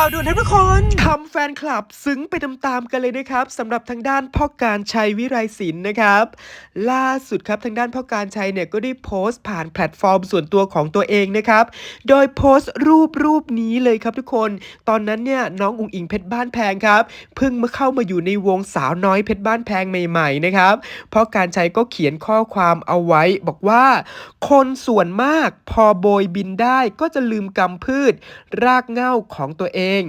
ข่าวด่วนครับทุกคนทำแฟนคลับซึ้งไปตามๆกันเลยนะครับสำหรับทางด้านพ่อการชัยวิไรศิลป์นะครับ ล่าสุดครับทางด้านพ่อการชัยเนี่ยก็ได้โพสต์ผ่านแพลตฟอร์มส่วนตัวของตัวเองนะครับ โดยโพสต์รูปรูปนี้เลยครับทุกคน ตอนนั้นเนี่ยน้องอุ๋งอิงเพชรบ้านแพงครับเพิ่งมาเข้ามาอยู่ในวงสาวน้อยเพชรบ้านแพงใหม่ๆนะครับพ่อการชัยก็เขียนข้อความเอาไว้ บอกว่า คนส่วนมากพอโบยบินได้ก็จะลืมกำพืช รากเหง้าของตัวเององ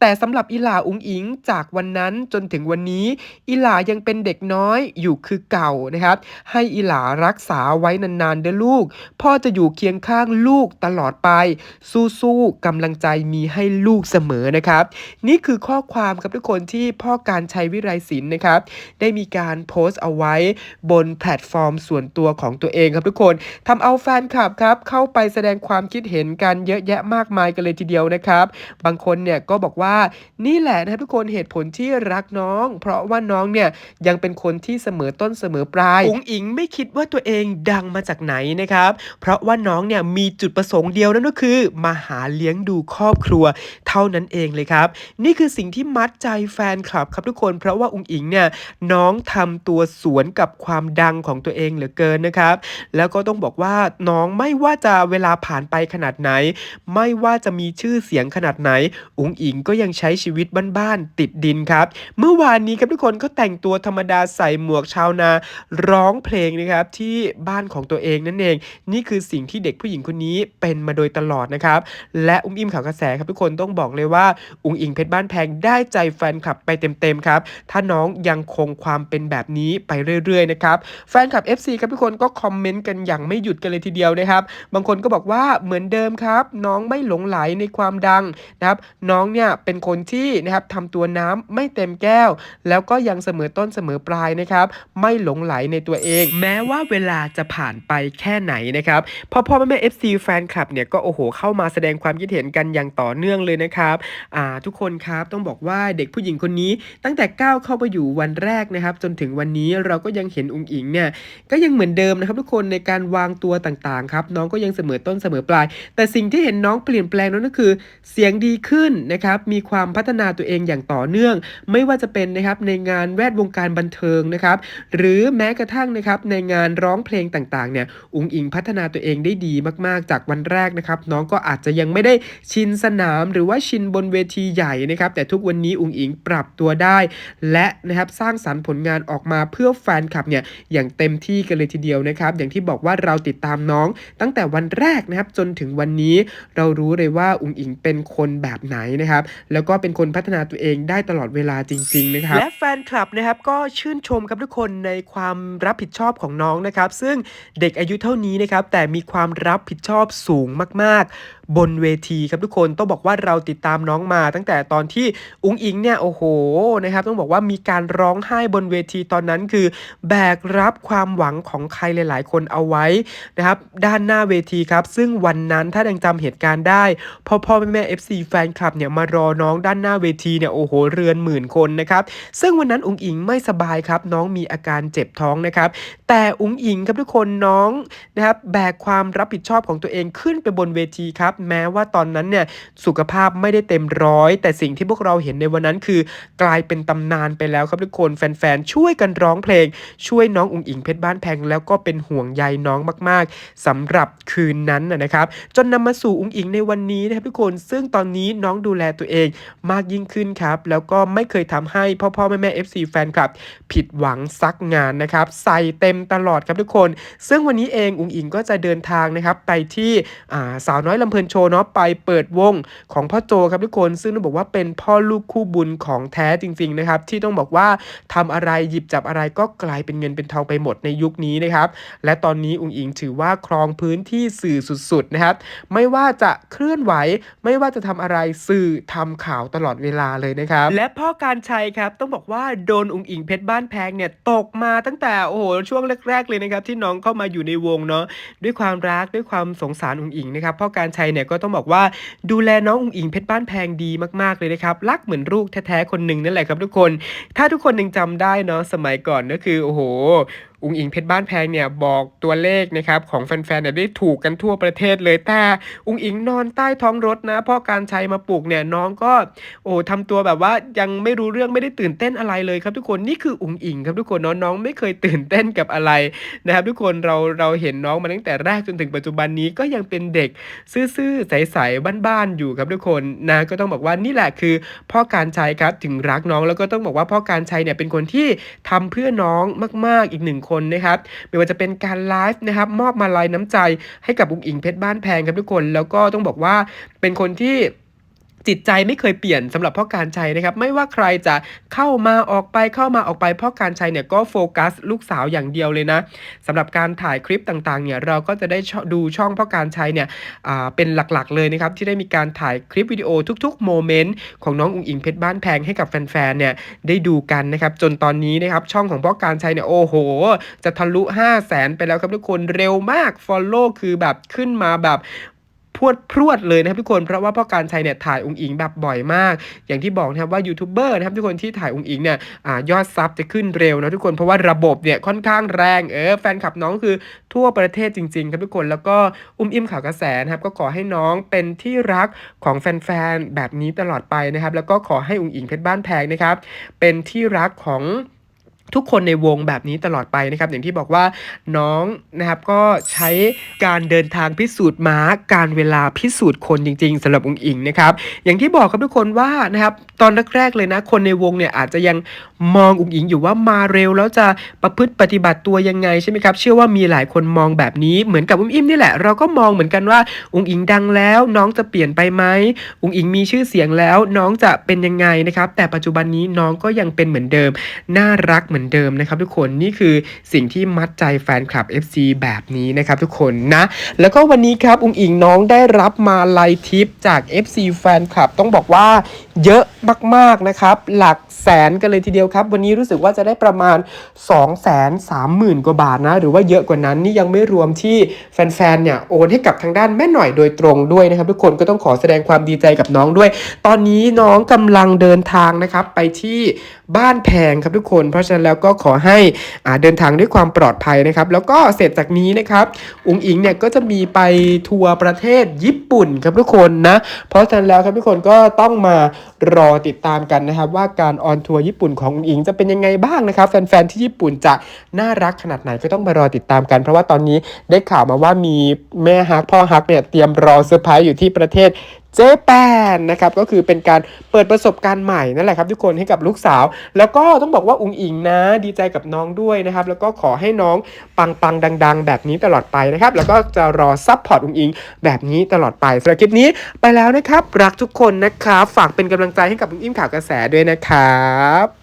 แต่สำหรับอิหลาอุงอิงจากวันนั้นจนถึงวันนี้ อิหลายังเป็นเด็กน้อยอยู่คือเก่านะครับ ให้อิหลารักษาไว้นานๆเด้อลูก พ่อจะอยู่เคียงข้างลูกตลอดไป สู้ๆกำลังใจมีให้ลูกเสมอนะครับ นี่คือข้อความครับทุกคนที่พ่อการชัยวิไรศิลป์นะครับ ได้มีการโพสต์เอาไว้บนแพลตฟอร์มส่วนตัวของตัวเองครับทุกคนทำเอาแฟนคลับครับเข้าไปแสดงความคิดเห็นกันเยอะแยะมากมายกันเลยทีเดียวนะครับ บางคนเนี่ยก็บอกว่านี่แหละนะครับทุกคนเหตุผลที่รักน้อง เพราะว่าน้องเนี่ยยังเป็นคนที่เสมอต้นเสมอปลายอุ๋งอิงไม่คิดว่าตัวเองดังมาจากไหนนะครับ เพราะว่าน้องเนี่ยมีจุดประสงค์เดียวนั่นก็คือมาหาเลี้ยงดูครอบครัวเท่านั้นเองเลยครับ นี่คือสิ่งที่มัดใจแฟนคลับครับทุกคนเพราะว่าอุ๋งอิงเนี่ยน้องทำตัวสวนกับความดังของตัวเองเหลือเกินนะครับ แล้วก็ต้องบอกว่าน้องไม่ว่าจะเวลาผ่านไปขนาดไหน ไม่ว่าจะมีชื่อเสียงขนาดไหนอุ๋งอิงก็ยังใช้ชีวิตบ้านๆติดดินครับ เมื่อวานนี้ครับทุกคนก็แต่งตัวธรรมดาใส่หมวกชาวนาร้องเพลงนะครับที่บ้านของตัวเองนั่นเอง นี่คือสิ่งที่เด็กผู้หญิงคนนี้เป็นมาโดยตลอดนะครับ และอุ้มอิ่มข่าวกระแสครับทุกคนต้องบอกเลยว่า อุ๋งอิงเพชรบ้านแพงได้ใจแฟนคลับไปเต็มๆครับ ถ้าน้องยังคงความเป็นแบบนี้ไปเรื่อยๆนะครับแฟนคลับ FC ครับทุกคนก็คอมเมนต์กันอย่างไม่หยุดกันเลยทีเดียวนะครับ บางคนก็บอกว่าเหมือนเดิมครับ น้องไม่หลงไหลในความดังนะครับ น้องเนี่ยเป็นคนที่นะครับทำตัวน้ำไม่เต็มแก้ว แล้วก็ยังเสมอต้นเสมอปลายนะครับไม่หลงไหลในตัวเอง แม้ว่าเวลาจะผ่านไปแค่ไหนนะครับพ่อพ่อแม่แม่ FC แฟนคลับเนี่ยก็โอ้โหเข้ามาแสดงความคิดเห็นกันอย่างต่อเนื่องเลยนะครับอ่าทุกคนครับต้องบอกว่าเด็กผู้หญิงคนนี้ตั้งแต่ก้าวเข้าไปอยู่วันแรกนะครับ จนถึงวันนี้เราก็ยังเห็นอุงอิงเนี่ยก็ยังเหมือนเดิมนะครับทุกคนในการวางตัวต่างๆครับน้องก็ยังเสมอต้นเสมอปลาย แต่สิ่งที่เห็นน้องเปลี่ยนแปลงนั้นก็คือ เสียงดีขึ้นนะครับมีีความพัฒนาตัวเองอย่างต่อเนื่อง ไม่ว่าจะเป็นนะครับในงานแวดวงการบันเทิงนะครับหรือแม้กระทั่งนะครับในงานร้องเพลงต่างๆเนี่ยอุงอิงพัฒนาตัวเองได้ดีมากๆ จากวันแรกนะครับน้องก็อาจจะยังไม่ได้ชินสนาม หรือว่าชินบนเวทีใหญ่นะครับแต่ทุกวันนี้อุงอิงปรับตัวได้ และนะครับสร้างสรรค์ผลงานออกมาเพื่อแฟนคลับเนี่ยอย่างเต็มที่กันเลยทีเดียวนะครับอย่างที่บอกว่าเราติดตามน้อง ตั้งแต่วันแรกนะครับจนถึงวันนี้เรารู้เลยว่าอุงอิงเป็นคนแบบไหนนะครับแล้วก็เป็นคนพัฒนาตัวเองได้ตลอดเวลาจริง ๆ นะครับ และแฟนคลับนะครับก็ชื่นชมครับทุกคนในความรับผิดชอบของน้องนะครับ ซึ่งเด็กอายุเท่านี้นะครับแต่มีความรับผิดชอบสูงมาก ๆ บนเวทีครับทุกคนต้องบอกว่าเราติดตามน้องมา ตั้งแต่ตอนที่อุงอิงเนี่ยโอ้โหนะครับต้องบอกว่ามีการร้องไห้บนเวทีตอนนั้นคือ แบกรับความหวังของใครหลาย ๆ คนเอาไว้นะครับด้านหน้าเวทีครับ ซึ่งวันนั้นถ้ายังจำเหตุการณ์ได้พ่อพ่อแม่แม่ FC แฟนคลับเนี่ยมารอน้องด้านหน้าเวทีเนี่ยโอ้โหเรือนหมื่นคนนะครับซึ่งวันนั้นอุงอิงไม่สบายครับ น้องมีอาการเจ็บท้องนะครับ แต่อุงอิงครับทุกคนน้องนะครับแบกความรับผิดชอบของตัวเองขึ้นไปบนเวทีครับแม้ว่าตอนนั้นเนี่ยสุขภาพไม่ได้เต็มร้อย แต่สิ่งที่พวกเราเห็นในวันนั้นคือกลายเป็นตำนานไปแล้วครับทุกคนแฟนๆช่วยกันร้องเพลง ช่วยน้องอุงอิงเพชรบ้านแพงแล้วก็เป็นห่วงใยน้องมาก ๆสำหรับคืนนั้นนะครับจนนำมาสู่อุงอิงในวันนี้นะครับทุกคนซึ่งตอนนี้น้องดูแลตัวเองมากยิ่งขึ้นครับแล้วก็ไม่เคยทำให้พ่อพ่อแม่แม่ FC แฟนคลับ ผิดหวังซักงานนะครับใส่เต็มตลอดครับทุกคน ซึ่งวันนี้เองอุงอิงก็จะเดินทางนะครับไปที่สาวน้อยลำเพลินโชว์เนาะไปเปิดวงของพ่อโจครับทุกคนซึ่งต้องบอกว่าเป็นพ่อลูกคู่บุญของแท้จริงๆนะครับที่ต้องบอกว่าทำอะไรหยิบจับอะไรก็กลายเป็นเงินเป็นทองไปหมดในยุคนี้นะครับและตอนนี้อุงอิงถือว่าครองพื้นที่สื่อสุดๆนะครับไม่ว่าจะเคลื่อนไหว ไม่ว่าจะทำอะไรสื่อทำข่าวตลอดเวลาเลยนะครับและพ่อการชัยครับต้องบอกว่าโดนอุงอิงเพชรบ้านแพงเนี่ยตกมาตั้งแต่โอ้โหช่วงแรกๆเลยนะครับที่น้องเข้ามาอยู่ในวงเนาะด้วยความรักด้วยความสงสารอุงอิงนะครับพ่อการชัยเนี่ยก็ต้องบอกว่าดูแลน้องอุงอิงเพชรบ้านแพงดีมากๆเลยนะครับรักเหมือนลูกแท้ๆคนหนึ่งนั่นแหละครับทุกคน ถ้าทุกคนยังจำได้เนาะสมัยก่อนก็คือโอ้โหอุงอิงเพชรบ้านแพงเนี่ยบอกตัวเลขนะครับของแฟนๆเนี่ยได้ถูกกันทั่วประเทศเลยแต่อุงอิงนอนใต้ท้องรถนะพ่อการชัยมาปลุกเนี่ยน้องก็โอ้ทำตัวแบบว่ายังไม่รู้เรื่องไม่ได้ตื่นเต้นอะไรเลยครับทุกคนนี่คืออุงอิงครับทุกคนเนาะน้องไม่เคยตื่นเต้นกับอะไรนะครับทุกคนเราเราเห็นน้องมาตั้งแต่แรกจนถึงปัจจุบันนี้ก็ยังเป็นเด็กซื่อๆใสๆบ้านๆอยู่ครับทุกคนนะก็ต้องบอกว่านี่แหละคือ พ่อการชัยครับถึงรักน้องแล้วก็ต้องบอกว่าพ่อการชัยเนี่ยเป็นคนที่ทำเพื่อน้องมาก ๆอีกหนึ่งคนนะครับไม่ว่าจะเป็นการไลฟ์นะครับมอบมาลายน้ำใจให้กับอุงอิงเพชรบ้านแพงครับทุกคน แล้วก็ต้องบอกว่าเป็นคนที่ จิตใจไม่เคยเปลี่ยนสำหรับพ่อการชัยนะครับไม่ว่าใครจะเข้ามาออกไปเข้ามาออกไปพ่อการชัยเนี่ยก็โฟกัสลูกสาวอย่างเดียวเลยนะสำหรับการถ่ายคลิปต่างๆเนี่ยเราก็จะได้ดูช่องพ่อการชัยเนี่ยเป็นหลักๆเลยนะครับที่ได้มีการถ่ายคลิปวิดีโอทุกๆโมเมนต์ของน้องอุงอิงเพชรบ้านแพงให้กับแฟนๆเนี่ยได้ดูกันนะครับจนตอนนี้นะครับช่องของพ่อการชัยเนี่ยโอ้โห จะทะลุ 5 0 0แสนไปแล้วครับทุกคนเร็วมาก Follow คือแบบขึ้นมาแบบ พวดพรวดเลยนะครับทุกคนเพราะว่าพ่อการชัยเนี่ยถ่ายองค์อิงแบบบ่อยมาก อย่างที่บอกนะครับว่ายูทูบเบอร์นะครับทุกคนที่ถ่ายองค์อิงเนี่ยอยอดซับจะขึ้นเร็วนะทุกคนเพราะว่าระบบเนี่ยค่อนข้างแรงเออแฟนคลับน้องคือทั่วประเทศจริงๆครับทุกคนแล้วก็อุ้มอิ่มข่าวกระแสนะครับก็ขอให้น้องเป็นที่รักของแฟนๆแบบนี้ตลอดไปนะครับแล้วก็ขอให้องค์อิงเพชรบ้านแพงนะครับเป็นที่รักของ ทุกคนในวงแบบนี้ตลอดไปนะครับ อย่างที่บอกว่าน้องนะครับก็ใช้การเดินทางพิสูจน์ม้าการเวลาพิสูจน์คนจริง ๆสำหรับองค์อิงนะครับ อย่างที่บอกครับทุกคนว่านะครับตอนแรกๆเลยนะ คนในวงเนี่ยอาจจะยังมององค์อิงอยู่ว่ามาเร็วแล้วจะประพฤติปฏิบัติตัวยังไงใช่ไหมครับเชื่อว่ามีหลายคนมองแบบนี้เหมือนกับอุ้มอิ่มนี่แหละ เราก็มองเหมือนกันว่าองค์อิงดังแล้ว น้องจะเปลี่ยนไปไหมองค์อิงมีชื่อเสียงแล้วน้องจะเป็นยังไงนะครับ แต่ปัจจุบันนี้น้องก็ยังเป็นเหมือนเดิมน่ารักเหมือนเดิมนะครับทุกคนนี่คือสิ่งที่มัดใจแฟนคลับ FC แบบนี้นะครับทุกคนนะ แล้วก็วันนี้ครับอุงอิงน้องได้รับมาลัยทิปจาก FC แฟนคลับต้องบอกว่าเยอะมากๆนะครับหลัก แสนกันเลยทีเดียวครับ วันนี้รู้สึกว่าจะได้ประมาณ 2 3 0 0 0 0 กว่าบาทนะ หรือว่าเยอะกว่านั้นนี่ยังไม่รวมที่แฟนๆเนี่ยโอนให้กับทางด้านแม่หน่อยโดยตรงด้วยนะครับทุกคนก็ต้องขอแสดงความดีใจกับน้องด้วย ตอนนี้น้องกำลังเดินทางนะครับไปที่บ้านแพงครับทุกคน เพราะฉะนั้นแล้วก็ขอให้อ่าเดินทางด้วยความปลอดภัยนะครับ แล้วก็เสร็จจากนี้นะครับอุงอิงเนี่ยก็จะมีไปทัวร์ประเทศญี่ปุ่นครับทุกคนนะเพราะฉะนั้นแล้วครับทุกคนก็ต้องมารอติดตามกันนะครับว่าการออนทัวร์ญี่ปุ่นของอุงอิงจะเป็นยังไงบ้างนะครับ แฟนๆที่ญี่ปุ่นจะน่ารักขนาดไหนก็ต้องมารอติดตามกัน เพราะว่าตอนนี้ได้ข่าวมาว่ามีแม่ฮักพ่อฮักเนี่ยเตรียมรอเซอร์ไพรส์อยู่ที่ประเทศ เจแปนนะครับก็คือเป็นการเปิดประสบการณ์ใหม่นั่นแหละครับทุกคนให้กับลูกสาว แล้วก็ต้องบอกว่าอุงอิงนะดีใจกับน้องด้วยนะครับแล้วก็ขอให้น้องปังปังๆดัง ๆ แบบนี้ตลอดไปนะครับแล้วก็จะรอซัพพอร์ตอุงอิงแบบนี้ตลอดไปสำหรับคลิปนี้ไปแล้วนะครับ รักทุกคนนะครับฝากเป็นกำลังใจให้กับอุงอิงข่าวกระแสด้วยนะครับ